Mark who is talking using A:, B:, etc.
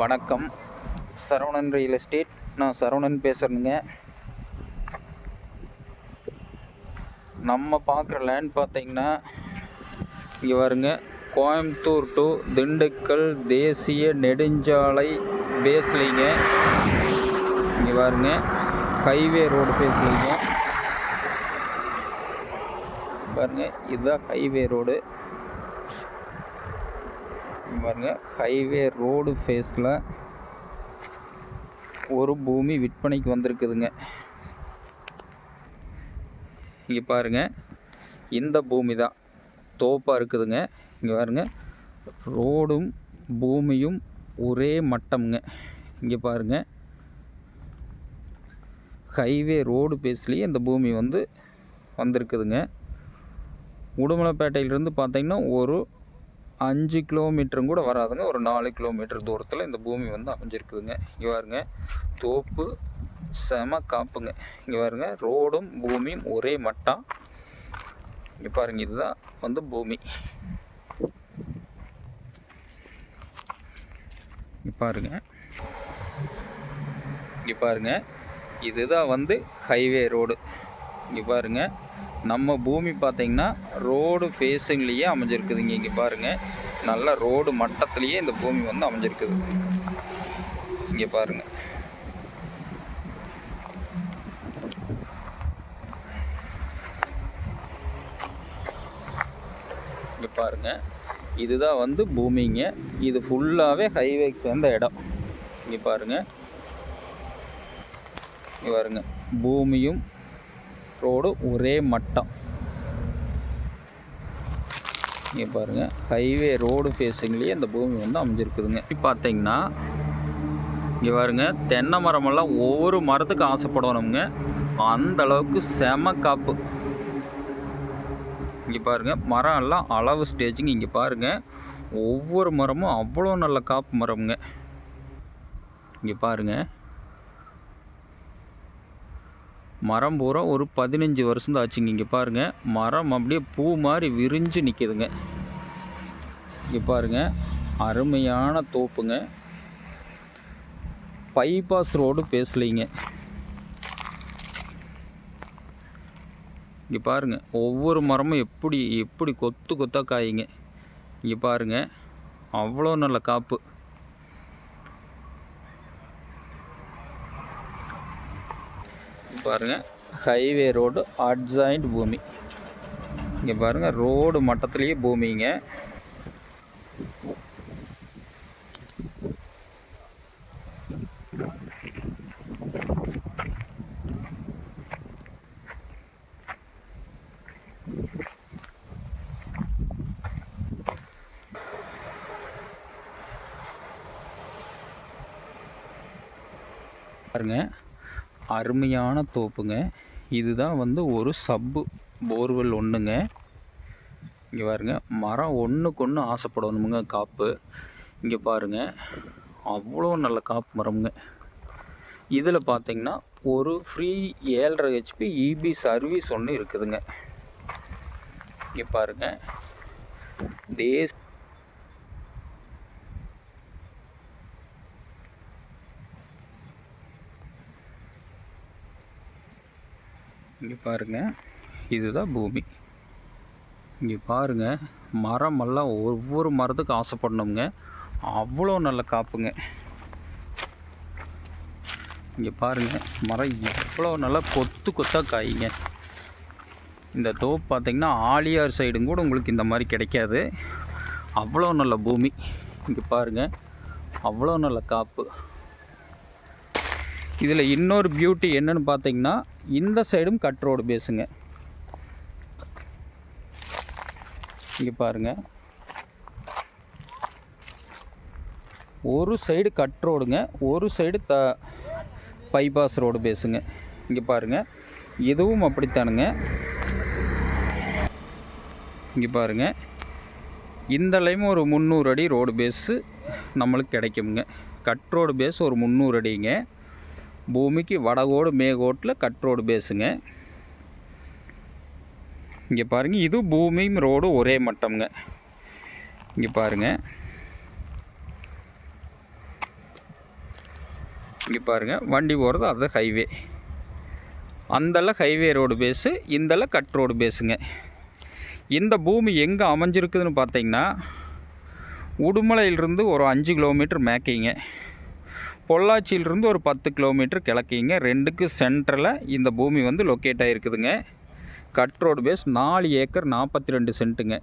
A: வணக்கம். Saravanan real estate நான் சரவணன் பேசுகிறேங்க நம்ம பார்க்குற லேண்ட் பார்த்தீங்கன்னா இங்கே பாருங்க. கோயம்புத்தூர் டு திண்டுக்கல் தேசிய நெடுஞ்சாலை பேஸ்லிங்க இங்கே பாருங்க. ஹைவே ரோடு பேஸ்லிங்க பாருங்க. இதுதான் ஹைவே ரோடு பாருங்கள் பாருங்க. ஹைவே ரோடு ஃபேஸில் ஒரு பூமி விற்பனைக்கு வந்திருக்குதுங்க. இங்கே பாருங்கள் இந்த பூமி தான். தோப்பாக இருக்குதுங்க. இங்கே பாருங்க. ரோடும் பூமியும் ஒரே மட்டம்ங்க. இங்கே பாருங்க. ஹைவே ரோடு பேஸ்லேயே இந்த பூமி வந்து வந்திருக்குதுங்க. உடுமலைப்பேட்டையிலிருந்து பார்த்திங்கன்னா ஒரு அஞ்சு கிலோமீட்டரும் கூட வராதுங்க. ஒரு நாலு கிலோமீட்டர் தூரத்தில் இந்த பூமி வந்து அமைஞ்சிருக்குதுங்க. இங்கே பாருங்க. தோப்பு செம காப்புங்க. இங்கே பாருங்க. ரோடும் பூமியும் ஒரே மட்டம் இங்கே பாருங்க. இதுதான் வந்து பூமி. இங்கே பாருங்க. இங்கே பாருங்க. இதுதான் வந்து ஹைவே ரோடு. இங்கே பாருங்க. நம்ம பூமி பார்த்திங்கன்னா ரோடு ஃபேஸிங்லேயே அமைஞ்சிருக்குதுங்க. இங்கே பாருங்கள் நல்ல ரோடு மட்டத்துலேயே இந்த பூமி வந்து அமைஞ்சிருக்குது. இங்கே பாருங்கள் இங்கே பாருங்கள் இதுதான் வந்து பூமிங்க. இது ஃபுல்லாகவே ஹைவேக்கு சேர்ந்த இடம். இங்கே பாருங்கள் இங்கே பாருங்க. பூமியும் ரோடு ஒரே மட்டம். இங்கே பாருங்கள் ஹைவே ரோடு ஃபேஸிங்லேயே இந்த பூமி வந்து அமைஞ்சிருக்குதுங்க. இப்படி பார்த்தீங்கன்னா இங்கே பாருங்க தென்னை மரமெல்லாம் ஒவ்வொரு மரத்துக்கு ஆசைப்படணுங்க. அந்த அளவுக்கு செம காப்பு. இங்கே பாருங்கள் மரம் எல்லாம் அளவு ஸ்டேஜுங்க இங்கே பாருங்கள் ஒவ்வொரு மரமும் அவ்வளோ நல்ல காப்பு மரம்ங்க. இங்கே பாருங்கள் மரம் பூரா ஒரு பதினஞ்சு வருஷம் தான் ஆச்சுங்க இங்கே பாருங்கள் மரம் அப்படியே பூ மாதிரி விரிஞ்சு நிற்கிதுங்க இங்கே பாருங்கள் அருமையான தோப்புங்க. Bypass road பேசலைங்க. இங்கே பாருங்கள் ஒவ்வொரு மரமும் எப்படி எப்படி கொத்து கொத்தாக காய்ங்க. இங்கே பாருங்கள் அவ்வளோ நல்ல காப்பு. பாருங்கள் ஹைவே ரோடு அட்ஜாயிண்ட் பூமி. இங்கே பாருங்கள் ரோடு மட்டத்துலேயே பூமிங்க. பாருங்க. அருமையான தோப்புங்க. இதுதான் வந்து ஒரு சப்பு போர்வெல் ஒன்றுங்க இங்கே பாருங்க மரம் ஒன்றுக்கு ஒன்று ஆசைப்படணுமுங்க காப்பு. இங்கே பாருங்க அவ்வளோ நல்ல காப்பு மரம்ங்க. இதில் பார்த்தீங்கன்னா ஒரு ஃப்ரீ ஏழரை ஹெச்பி இபி சர்வீஸ் ஒன்று இருக்குதுங்க. இங்கே பாருங்க தேஸ் இங்கே பாருங்க. இதுதான் பூமி. இங்கே பாருங்க. மரமெல்லாம் ஒவ்வொரு மரத்துக்கும் ஆசைப்படணுங்க. அவ்வளோ நல்ல காப்புங்க. இங்கே பாருங்கள் மரம் எவ்வளோ நல்லா கொத்து கொத்தாக காய்ங்க. இந்த தோப்பு பார்த்திங்கன்னா ஆலியார் சைடும் கூட உங்களுக்கு இந்த மாதிரி கிடைக்காது. அவ்வளோ நல்ல பூமி. இங்கே பாருங்கள் அவ்வளோ நல்ல காப்பு. இதில் இன்னொரு பியூட்டி என்னன்னு பார்த்தீங்கன்னா இந்த சைடும் கட் ரோடு பேஸுங்க இங்கே பாருங்க. ஒரு சைடு கட் ரோடுங்க ஒரு சைடு த பைபாஸ் ரோடு பேசுங்க இங்கே பாருங்க. இதுவும் அப்படித்தானுங்க. இங்கே பாருங்க. இந்த லைம் ஒரு முந்நூறு அடி ரோடு பேஸு நம்மளுக்கு கிடைக்குங்க கட் ரோடு பேஸ் ஒரு முந்நூறு அடிங்க. பூமிக்கு வடகோடு மேகோட்டில் கட் ரோடு பேஸுங்க இங்கே பாருங்கள் இது பூமியும் ரோடு ஒரே மட்டம்ங்க. இங்கே பாருங்கள் இங்கே பாருங்கள் வண்டி போகிறது அது ஹைவே. அந்தல ஹைவே ரோடு பேஸு இந்தல கட் ரோடு பேஸுங்க இந்த பூமி எங்கே அமைஞ்சிருக்குதுன்னு பார்த்தீங்கன்னா உடுமலையிலிருந்து ஒரு அஞ்சு கிலோமீட்டர் மேக்கிங்க பொள்ளாச்சியிலிருந்து ஒரு பத்து கிலோமீட்டர் கிழக்கிங்க. ரெண்டுக்கு சென்டரில் இந்த பூமி வந்து லொக்கேட் ஆகிருக்குதுங்க கட் ரோடு பேஸ் நாலு ஏக்கர் நாற்பத்தி ரெண்டு சென்ட்டுங்க